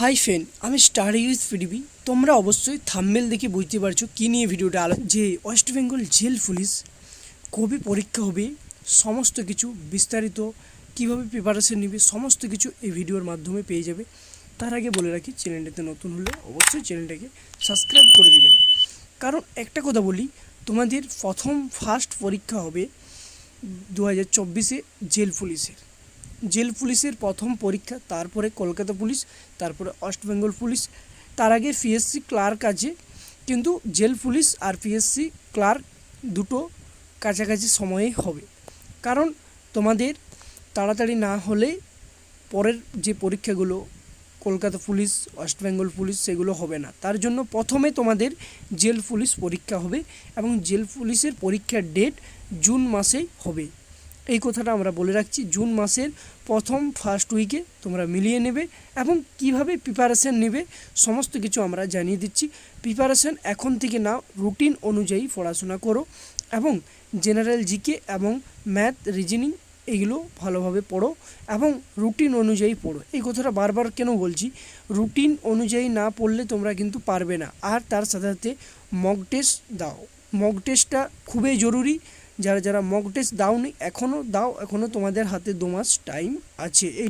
High friend আমি star use PDB তোমরা অবশ্যই থাম্বেল দেখে বুঝতে পারছ কী নিয়ে ভিডিওটা আলো যে ওয়েস্ট বেঙ্গল জেল পুলিশ কবে পরীক্ষা হবে, সমস্ত কিছু বিস্তারিত, কীভাবে প্রিপারেশন নেবে, সমস্ত কিছু এই ভিডিওর মাধ্যমে পেয়ে যাবে। তার আগে বলে রাখি চ্যানেলটাতে নতুন হলে অবশ্যই চ্যানেলটাকে সাবস্ক্রাইব করে দেবেন। কারণ একটা কথা বলি, তোমাদের প্রথম ফার্স্ট পরীক্ষা হবে দু হাজার চব্বিশে জেল পুলিশের জেল পুলিশের প্রথম পরীক্ষা, তারপরে কলকাতা পুলিশ, তারপরে ওয়েস্ট বেঙ্গল পুলিশ। তার আগে পিএসসি ক্লার্ক আছে, কিন্তু জেল পুলিশ আর পিএসসি ক্লার্ক দুটো কাছাকাছি সময়ে হবে। কারণ তোমাদের তাড়াতাড়ি না হলে পরের যে পরীক্ষাগুলো Kolkata police, West Bengal police, সেগুলো হবে না। তার জন্য প্রথমে তোমাদের জেল পুলিশ পরীক্ষা হবে এবং জেল পুলিশের পরীক্ষার ডেট জুন মাসেই হবে। এই কথাটা আমরা বলে রাখছি, জুন মাসের প্রথম ফার্স্ট উইকে তোমরা মিলিয়ে নেবে এবং কীভাবে প্রিপারেশান নেবে সমস্ত কিছু আমরা জানিয়ে দিচ্ছি। প্রিপারেশন এখন থেকে না রুটিন অনুযায়ী পড়াশোনা করো এবং জেনারেল জিকে এবং ম্যাথ রিজনিং এগুলো ভালোভাবে পড়ো এবং রুটিন অনুযায়ী পড়ো। এই কথাটা বারবার কেন বলছি? রুটিন অনুযায়ী না পড়লে তোমরা কিন্তু পারবে না। আর তার সাথে সাথে মক টেস্ট দাও। মক টেস্টটা খুবই জরুরি। যারা যারা মক টেস্ট দাওনি এখনও দাও এখনও তোমাদের হাতে দু মাস টাইম আছে। এই